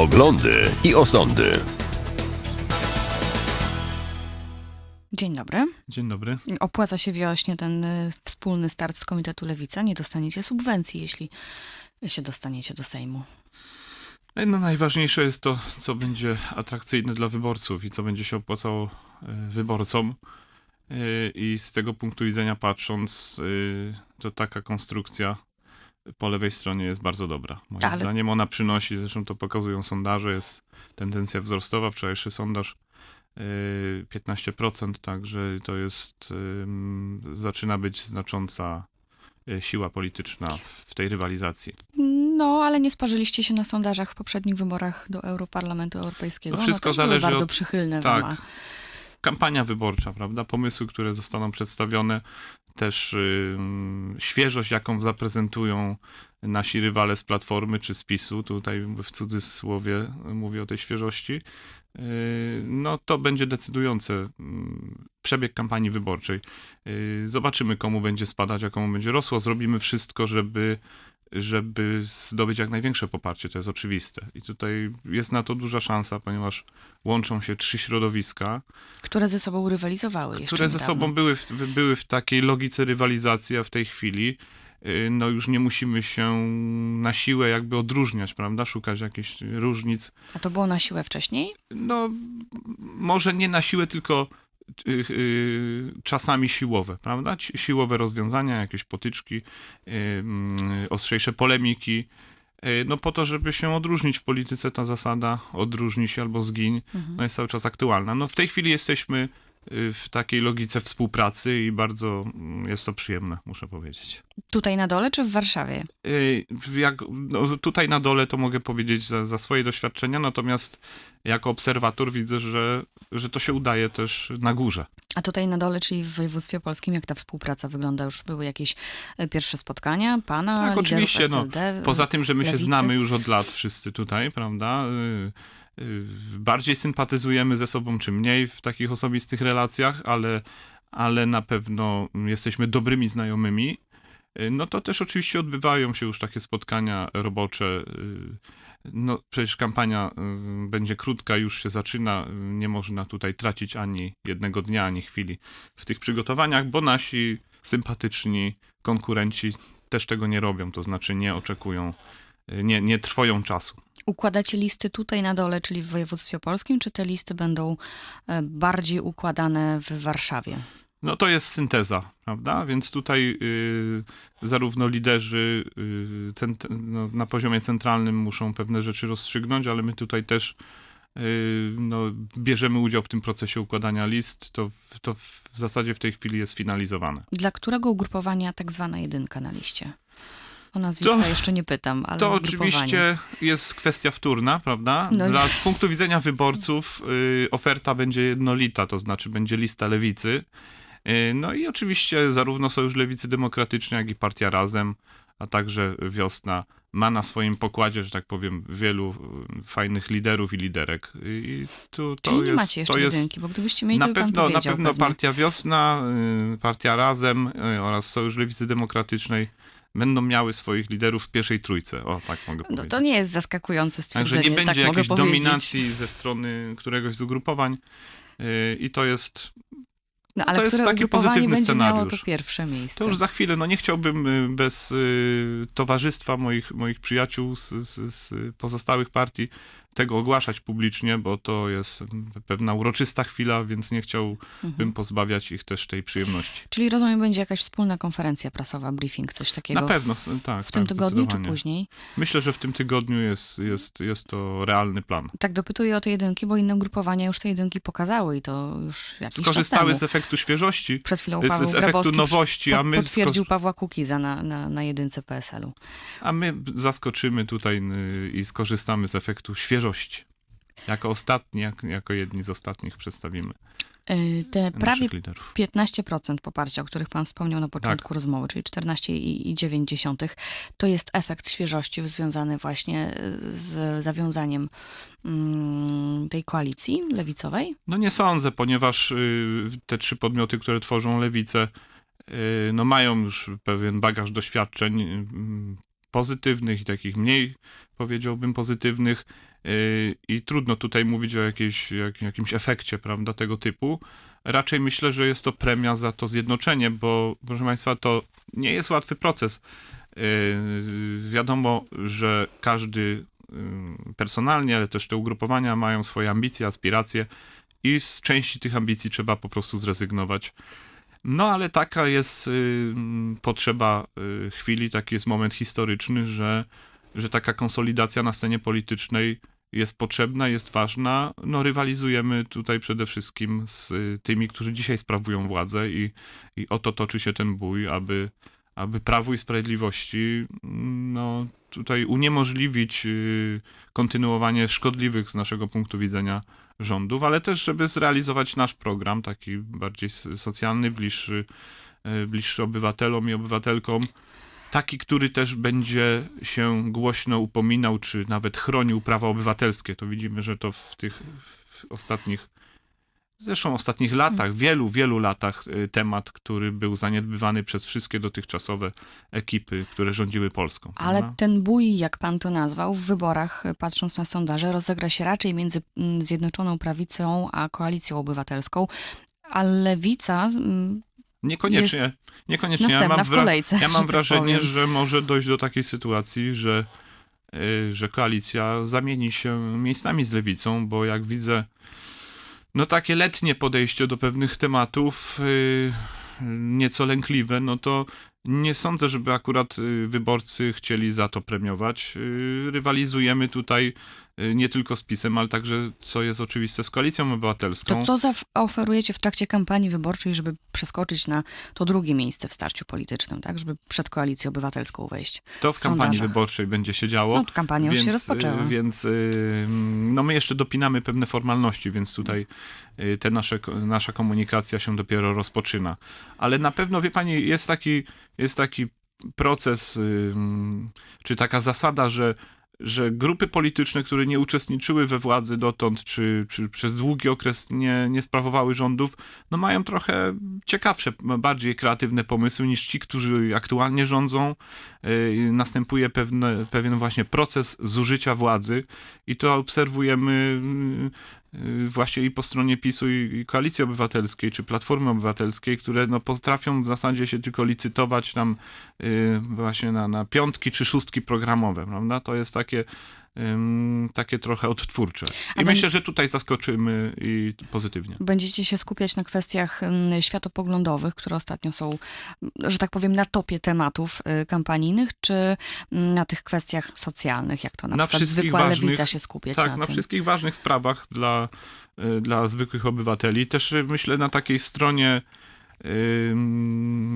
Poglądy i osądy. Dzień dobry. Dzień dobry. Opłaca się wiośnie ten y, wspólny start z Komitetu Lewica. Nie dostaniecie subwencji, jeśli się dostaniecie do Sejmu. No, najważniejsze jest to, co będzie atrakcyjne dla wyborców i co będzie się opłacało e, wyborcom. E, I z tego punktu widzenia patrząc, to taka konstrukcja po lewej stronie jest bardzo dobra. Moim Ale- zdaniem ona przynosi, zresztą to pokazują sondaże, jest tendencja wzrostowa. Wczorajszy sondaż e, 15%, także to jest, zaczyna być znacząca e, siła polityczna w- tej rywalizacji. No, ale nie sparzyliście się na sondażach w poprzednich wyborach do Europarlamentu Europejskiego. No wszystko One też zależy były bardzo od- przychylne tak. kampania wyborcza, prawda? Pomysły, które zostaną przedstawione, też świeżość, jaką zaprezentują nasi rywale z Platformy czy z PiSu, tutaj w cudzysłowie mówię o tej świeżości, yy, no to będzie decydujące przebieg kampanii wyborczej. Yy, Zobaczymy, komu będzie spadać, a komu będzie rosło. Zrobimy wszystko, żeby żeby zdobyć jak największe poparcie, to jest oczywiste. I tutaj jest na to duża szansa, ponieważ łączą się trzy środowiska, Które ze sobą rywalizowały jeszcze które ze niedawno. sobą były w, były w takiej logice rywalizacji, a w tej chwili y, no już nie musimy się na siłę jakby odróżniać, prawda? Szukać jakichś różnic. A to było na siłę wcześniej? No może nie na siłę, tylko czasami siłowe, prawda? Siłowe rozwiązania, jakieś potyczki, y, mm, ostrzejsze polemiki. y, No po to, żeby się odróżnić w polityce, ta zasada odróżnij się albo zgiń, Mhm. no jest cały czas aktualna. No w tej chwili jesteśmy y, w takiej logice współpracy i bardzo mm, jest to przyjemne, muszę powiedzieć. Tutaj na dole czy w Warszawie? Y, Jak, no tutaj na dole to mogę powiedzieć za, za swoje doświadczenia, natomiast jako obserwator widzę, że, że to się udaje też na górze. A tutaj na dole, czyli w województwie polskim, jak ta współpraca wygląda? Już były jakieś e, pierwsze spotkania pana, Tak, oczywiście, no, SLD? Poza tym, że my się lewicy? znamy już od lat wszyscy tutaj, prawda? Y, Bardziej sympatyzujemy ze sobą czy mniej w takich osobistych relacjach, ale, ale na pewno jesteśmy dobrymi znajomymi. Y, No to też oczywiście odbywają się już takie spotkania robocze. y, No przecież kampania będzie krótka, już się zaczyna. Nie można tutaj tracić ani jednego dnia, ani chwili w tych przygotowaniach, bo nasi sympatyczni konkurenci też tego nie robią, to znaczy nie oczekują, nie, nie trwoją czasu. Układacie listy tutaj na dole, czyli w województwie opolskim, czy te listy będą e, bardziej układane w Warszawie? No to jest synteza, prawda? Więc tutaj y, zarówno liderzy y, cent, no, na poziomie centralnym muszą pewne rzeczy rozstrzygnąć, ale my tutaj też y, no, bierzemy udział w tym procesie układania list. To, to w zasadzie w tej chwili jest finalizowane. Dla którego ugrupowania tak zwana jedynka na liście? O nazwiska To- jeszcze nie pytam, ale To oczywiście jest kwestia wtórna, prawda? No Dla, z punktu widzenia wyborców y, oferta będzie jednolita, to znaczy będzie lista lewicy. Y, no i oczywiście zarówno Sojusz Lewicy Demokratycznej, jak i Partia Razem, a także Wiosna ma na swoim pokładzie, że tak powiem, wielu y, fajnych liderów i liderek. I tu, to Czyli nie jest, macie jeszcze to jest jedynki, bo gdybyście mieli, na to pewno, na pewno pewnie. Partia Wiosna, y, Partia Razem y, oraz Sojusz Lewicy Demokratycznej będą miały swoich liderów w pierwszej trójce. O, tak mogę No powiedzieć. to nie jest zaskakujące stwierdzenie, Także nie będzie tak jakiejś dominacji ze strony któregoś z ugrupowań. y, I to jest, No, to ale jest które taki pozytywny miało to scenariusz. pierwsze miejsce? to już za chwilę. No nie chciałbym y, bez y, towarzystwa moich, moich przyjaciół z, z, z pozostałych partii tego ogłaszać publicznie, bo to jest pewna uroczysta chwila, więc nie chciałbym Mhm. pozbawiać ich też tej przyjemności. Czyli rozumiem, będzie jakaś wspólna konferencja prasowa, briefing, coś takiego Na pewno, tak. w tym tak, tygodniu czy później? Myślę, że w tym tygodniu jest, jest, jest to realny plan. Tak dopytuję o te jedynki, bo inne ugrupowania już te jedynki pokazały i to już jakiś Skorzystały z efektu świeżości, Przed chwilą z- Paweł z efektu Grabowski nowości, a my potwierdził skos- Pawła Kukiza na, na, na jedynce PSL-u. A my zaskoczymy tutaj y, i skorzystamy z efektu świeżości. Jako ostatni, jak, jako jedni z ostatnich przedstawimy Yy, Te prawie naszych liderów. 15% poparcia, o których pan wspomniał na początku Tak. rozmowy, czyli 14,9, to jest efekt świeżości związany właśnie y, z zawiązaniem mm, tej koalicji lewicowej. No nie sądzę, ponieważ y, te trzy podmioty, które tworzą lewicę, y, no mają już pewien bagaż doświadczeń. Pozytywnych i takich mniej, powiedziałbym, pozytywnych. Yy, I trudno tutaj mówić o jakiejś, jak, jakimś efekcie, prawda, tego typu. Raczej myślę, że jest to premia za to zjednoczenie, bo proszę Państwa, to nie jest łatwy proces. Yy, Wiadomo, że każdy yy, personalnie, ale też te ugrupowania mają swoje ambicje, aspiracje i z części tych ambicji trzeba po prostu zrezygnować. No ale taka jest y, potrzeba y, chwili, taki jest moment historyczny, że, że taka konsolidacja na scenie politycznej jest potrzebna, jest ważna. No rywalizujemy tutaj przede wszystkim z y, tymi, którzy dzisiaj sprawują władzę i, i o to toczy się ten bój, aby, aby Prawu i Sprawiedliwości no, tutaj uniemożliwić y, kontynuowanie szkodliwych z naszego punktu widzenia rządów, ale też, żeby zrealizować nasz program, taki bardziej socjalny, bliższy, y, bliższy obywatelom i obywatelkom. Taki, który też będzie się głośno upominał, czy nawet chronił prawa obywatelskie. To widzimy, że to w tych ostatnich, zresztą ostatnich latach, wielu, wielu latach y, temat, który był zaniedbywany przez wszystkie dotychczasowe ekipy, które rządziły Polską. Ale prawda? ten bój, jak pan to nazwał, w wyborach, y, patrząc na sondaże, rozegra się raczej między mm, Zjednoczoną Prawicą a Koalicją Obywatelską, a Lewica mm, Niekoniecznie. Niekoniecznie. Ja mam, kolejce, ja mam tak wrażenie, powiem. że może dojść do takiej sytuacji, że, y, że koalicja zamieni się miejscami z lewicą, bo jak widzę, no takie letnie podejście do pewnych tematów, y, nieco lękliwe, no to nie sądzę, żeby akurat y, wyborcy chcieli za to premiować. Y, Rywalizujemy tutaj nie tylko z PiSem, ale także, co jest oczywiste, z koalicją obywatelską. To co zaoferujecie w trakcie kampanii wyborczej, żeby przeskoczyć na to drugie miejsce w starciu politycznym, tak? Żeby przed koalicją obywatelską wejść? To w w kampanii sondażach. wyborczej będzie się działo. No, kampania już się rozpoczęła. y, Więc y, no my jeszcze dopinamy pewne formalności, więc tutaj y, te nasze, nasza komunikacja się dopiero rozpoczyna. Ale na pewno, wie pani, jest taki, jest taki proces, y, czy taka zasada, że że grupy polityczne, które nie uczestniczyły we władzy dotąd, czy, czy przez długi okres nie, nie sprawowały rządów, no mają trochę ciekawsze, bardziej kreatywne pomysły niż ci, którzy aktualnie rządzą. Yy, Następuje pewne, pewien właśnie proces zużycia władzy i to obserwujemy yy, właśnie i po stronie PiSu i Koalicji Obywatelskiej, czy Platformy Obywatelskiej, które no potrafią w zasadzie się tylko licytować tam yy, właśnie na, na piątki czy szóstki programowe, prawda? To jest takie, takie trochę odtwórcze. I A myślę, że tutaj zaskoczymy i pozytywnie. Będziecie się skupiać na kwestiach światopoglądowych, które ostatnio są, że tak powiem, na topie tematów y, kampanijnych, czy mm, na tych kwestiach socjalnych, jak to na, Na przykład zwykła ważnych- lewica się skupiać Tak, na, na wszystkich ważnych sprawach dla, y, dla zwykłych obywateli. Też y, myślę na takiej stronie,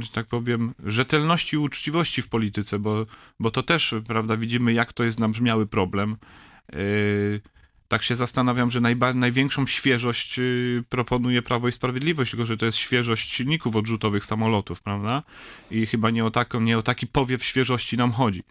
że tak powiem, rzetelności i uczciwości w polityce, bo, bo to też, prawda, widzimy, jak to jest nabrzmiały problem. Y, Tak się zastanawiam, że najba, największą świeżość y, proponuje Prawo i Sprawiedliwość, tylko że to jest świeżość silników odrzutowych samolotów, prawda? I chyba nie o, taką, nie o taki powiew świeżości nam chodzi.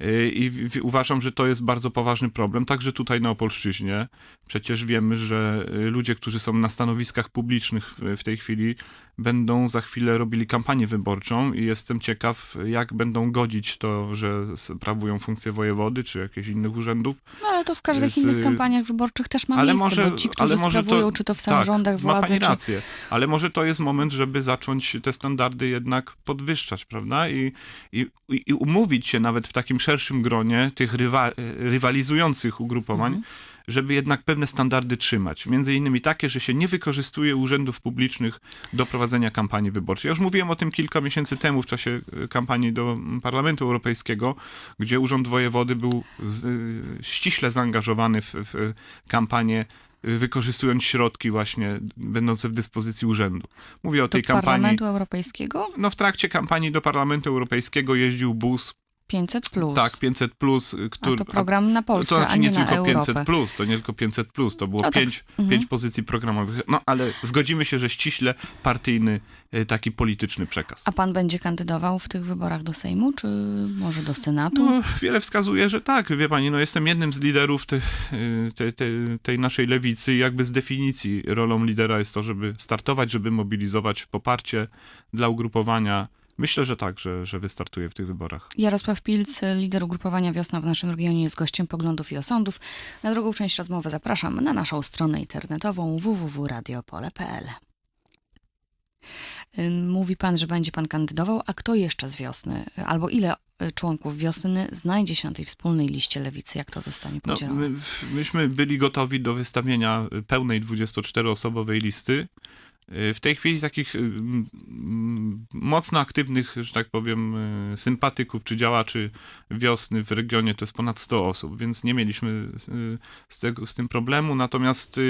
Y, I uważam, że to jest bardzo poważny problem, także tutaj na Opolszczyźnie. Przecież wiemy, że y, ludzie, którzy są na stanowiskach publicznych w, tej chwili, będą za chwilę robili kampanię wyborczą i jestem ciekaw, jak będą godzić to, że sprawują funkcję wojewody czy jakichś innych urzędów. No ale to w każdych z- innych kampaniach wyborczych też ma ale miejsce, może- bo ci, ale którzy może to- sprawują, czy to w samorządach tak, ma władzy, pani czy... rację, ale może to jest moment, żeby zacząć te standardy jednak podwyższać, prawda? I, i, i umówić się nawet w takim szerszym gronie tych rywa, rywalizujących ugrupowań, Mhm. żeby jednak pewne standardy trzymać. Między innymi takie, że się nie wykorzystuje urzędów publicznych do prowadzenia kampanii wyborczej. Ja już mówiłem o tym kilka miesięcy temu w czasie e, kampanii do Parlamentu Europejskiego, gdzie Urząd Wojewody był z, y, ściśle zaangażowany w, w kampanię y, wykorzystując środki właśnie będące w dyspozycji urzędu. Mówię o Do tej kampanii. Parlamentu Europejskiego No w trakcie kampanii do Parlamentu Europejskiego jeździł bus, 500 plus. tak, 500 plus, y, A który to program na Polskę, to znaczy nie, nie na tylko Europę. 500 plus, to nie tylko 500 plus, to było No tak, pięć, mhm. pozycji programowych. No ale zgodzimy się, że ściśle partyjny y, taki polityczny przekaz. A pan będzie kandydował w tych wyborach do Sejmu, czy może do Senatu? No, wiele wskazuje, że tak, wie pani, no jestem jednym z liderów te, te, te, tej naszej lewicy i jakby z definicji rolą lidera jest to, żeby startować, żeby mobilizować poparcie dla ugrupowania, Myślę, że tak, że, że wystartuję w tych wyborach. Jarosław Pilc, lider ugrupowania Wiosna w naszym regionie, jest gościem poglądów i osądów. Na drugą część rozmowy zapraszam na naszą stronę internetową www.radiopole.pl. Mówi pan, że będzie pan kandydował, a kto jeszcze z wiosny? Albo ile y, członków wiosny znajdzie się na tej wspólnej liście lewicy? Jak to zostanie No, podzielone? my, myśmy byli gotowi do wystawienia pełnej 24-osobowej listy. Y, W tej chwili takich y, mocno aktywnych, że tak powiem, y, sympatyków czy działaczy wiosny w regionie to jest ponad 100 osób, więc nie mieliśmy z, tego, z tym problemu. Natomiast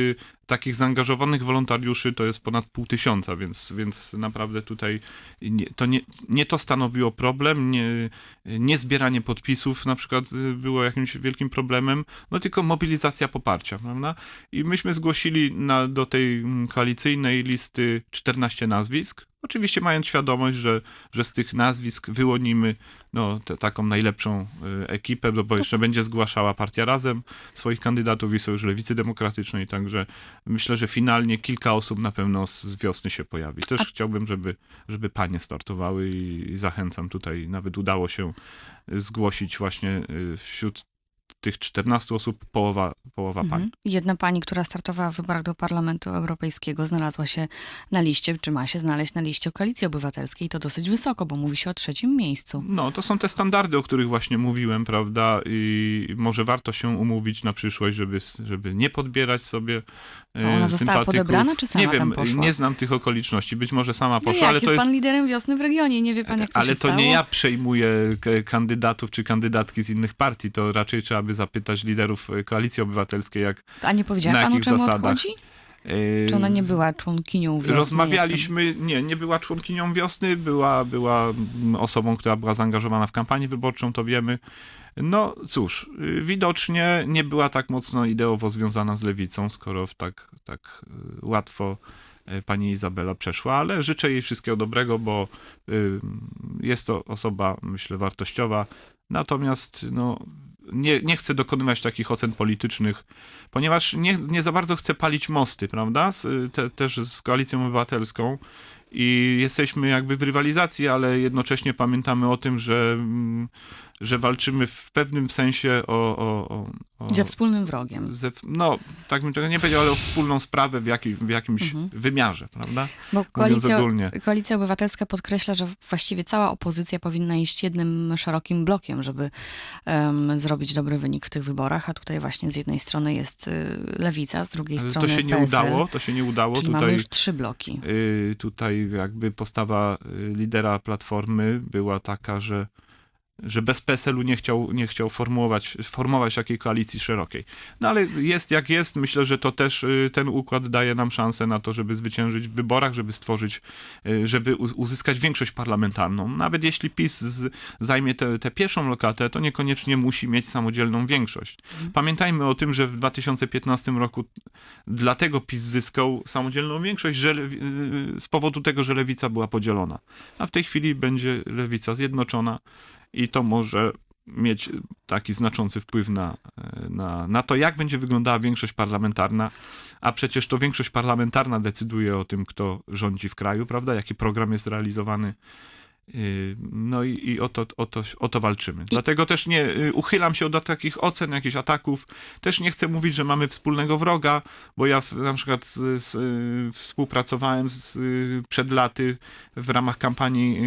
takich zaangażowanych wolontariuszy to jest ponad pół tysiąca, więc, więc naprawdę tutaj nie, to nie, nie to stanowiło problem, nie, nie zbieranie podpisów na przykład y, było jakimś wielkim problemem, no tylko mobilizacja poparcia, prawda? I myśmy zgłosili na, do tej mm, koalicyjnej listy 14 nazwisk, oczywiście mając świadomość, że, że z tych nazwisk wyłonimy no, te, taką najlepszą y, ekipę, no bo jeszcze będzie zgłaszała partia Razem swoich kandydatów i Sojusz Lewicy Demokratycznej, także myślę, że finalnie kilka osób na pewno z, z wiosny się pojawi. Też chciałbym, żeby, żeby panie startowały i, i zachęcam tutaj, nawet udało się y, zgłosić właśnie y, wśród tych 14 osób połowa, połowa pań. Mhm. Jedna pani, która startowała w wyborach do Parlamentu Europejskiego, znalazła się na liście, czy ma się znaleźć na liście Koalicji Obywatelskiej. To dosyć wysoko, bo mówi się o trzecim miejscu. No, to są te standardy, o których właśnie mówiłem, prawda? I może warto się umówić na przyszłość, żeby, żeby nie podbierać sobie A ona e, została podebrana, czy sama Nie wiem, nie znam tych okoliczności. Być może sama No poszła, jak, ale to jest jest... pan liderem wiosny w regionie, nie wie pan jak to ale to stało? nie ja przejmuję kandydatów czy kandydatki z innych partii, to raczej trzeba by zapytać liderów e, Koalicji Obywatelskiej, jak A nie powiedziałem na panu, jakich czemu zasadach? odchodzi? e, Czy ona nie była członkinią wiosny? Rozmawialiśmy, nie, nie była członkinią wiosny, była, była mm, osobą, która była zaangażowana w kampanię wyborczą, to wiemy. No cóż, y, widocznie nie była tak mocno ideowo związana z lewicą, skoro w tak, tak y, łatwo y, pani Izabela przeszła, ale życzę jej wszystkiego dobrego, bo y, jest to osoba, myślę, wartościowa. Natomiast no, nie, nie chcę dokonywać takich ocen politycznych, ponieważ nie, nie za bardzo chcę palić mosty, prawda? Z, te, też z koalicją obywatelską. I jesteśmy jakby w rywalizacji, ale jednocześnie pamiętamy o tym, że, mm, że walczymy w pewnym sensie o. o, o, o Ze wspólnym wrogiem. ze, no, tak bym tego nie powiedział, ale o wspólną sprawę w, jaki, w jakimś Mhm. wymiarze, prawda? Bo koalicja, koalicja Obywatelska podkreśla, że właściwie cała opozycja powinna iść jednym szerokim blokiem, żeby em, zrobić dobry wynik w tych wyborach, a tutaj właśnie z jednej strony jest y, Lewica, z drugiej Ale strony to się nie PSL, udało, to się nie udało. Czyli mamy Tutaj, już trzy bloki. y, tutaj jakby postawa y, lidera Platformy była taka, że że bez PSL-u nie chciał, nie chciał formułować, formować takiej koalicji szerokiej. No ale jest jak jest. Myślę, że to też y, ten układ daje nam szansę na to, żeby zwyciężyć w wyborach, żeby stworzyć, y, żeby uzyskać większość parlamentarną. Nawet jeśli PiS z, zajmie tę pierwszą lokatę, to niekoniecznie musi mieć samodzielną większość. Pamiętajmy o tym, że w 2015 roku dlatego PiS zyskał samodzielną większość, że, y, z powodu tego, że lewica była podzielona. A w tej chwili będzie lewica zjednoczona i to może mieć taki znaczący wpływ na, na, na to, jak będzie wyglądała większość parlamentarna, a przecież to większość parlamentarna decyduje o tym, kto rządzi w kraju, prawda, jaki program jest realizowany. Yy, No i, i o, to, o, to, o to walczymy. Dlatego też nie yy, uchylam się od takich ocen, jakichś ataków. Też nie chcę mówić, że mamy wspólnego wroga, bo ja w, na przykład z, z, yy, współpracowałem z, przed laty w ramach kampanii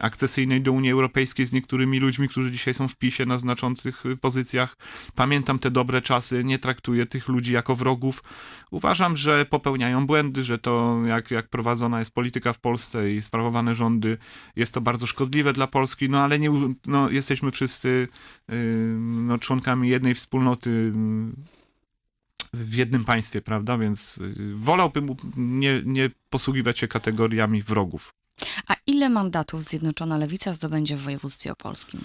akcesyjnej do Unii Europejskiej z niektórymi ludźmi, którzy dzisiaj są w PiSie na znaczących pozycjach. Pamiętam te dobre czasy, nie traktuję tych ludzi jako wrogów. Uważam, że popełniają błędy, że to jak, jak prowadzona jest polityka w Polsce i sprawowane rządy jest to bardzo szkodliwe dla Polski, no ale nie, no, jesteśmy wszyscy no, członkami jednej wspólnoty w jednym państwie, prawda? Więc yy, wolałbym nie, nie posługiwać się kategoriami wrogów. A ile mandatów Zjednoczona Lewica zdobędzie w województwie opolskim?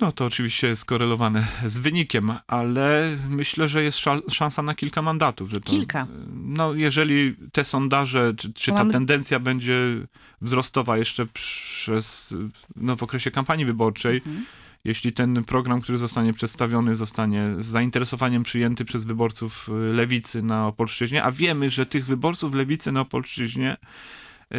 No to oczywiście jest skorelowane z wynikiem, ale myślę, że jest szansa na kilka mandatów. Że to, Kilka. No jeżeli te sondaże, czy, czy ta mamy- tendencja będzie wzrostowa jeszcze przez, no w okresie kampanii wyborczej, Mhm. jeśli ten program, który zostanie przedstawiony, zostanie z zainteresowaniem przyjęty przez wyborców y, lewicy na Opolszczyźnie, a wiemy, że tych wyborców lewicy na Opolszczyźnie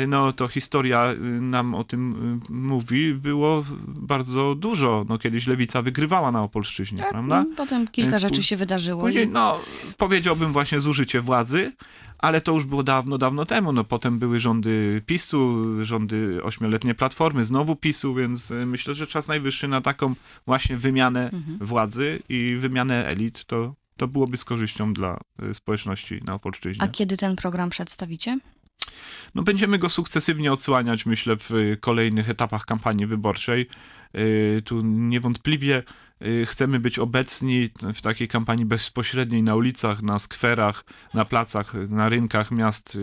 no to historia y, nam o tym y, mówi, było bardzo dużo. No kiedyś lewica wygrywała na Opolszczyźnie, Tak, prawda? no, Potem kilka Więc rzeczy się wydarzyło. Później, i... no, powiedziałbym właśnie zużycie władzy, ale to już było dawno, dawno temu. No, potem były rządy PiSu, rządy ośmioletnie Platformy, znowu PiSu, więc y, myślę, że czas najwyższy na taką właśnie wymianę Mhm. władzy i wymianę elit. To, to byłoby z korzyścią dla y, społeczności na Opolszczyźnie. A kiedy ten program przedstawicie? No, będziemy go sukcesywnie odsłaniać, myślę, w y, kolejnych etapach kampanii wyborczej. Y, Tu niewątpliwie y, chcemy być obecni w takiej kampanii bezpośredniej na ulicach, na skwerach, na placach, na rynkach miast y,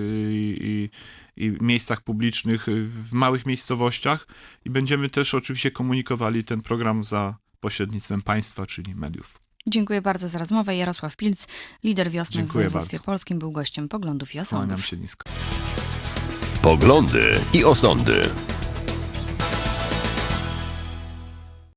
i, i miejscach publicznych w małych miejscowościach i będziemy też oczywiście komunikowali ten program za pośrednictwem państwa, czyli mediów. Dziękuję bardzo za rozmowę. Jarosław Pilc, lider wiosny Dziękuję w województwie bardzo. polskim, był gościem poglądów i osądów. Kłaniam się nisko. Poglądy i osądy.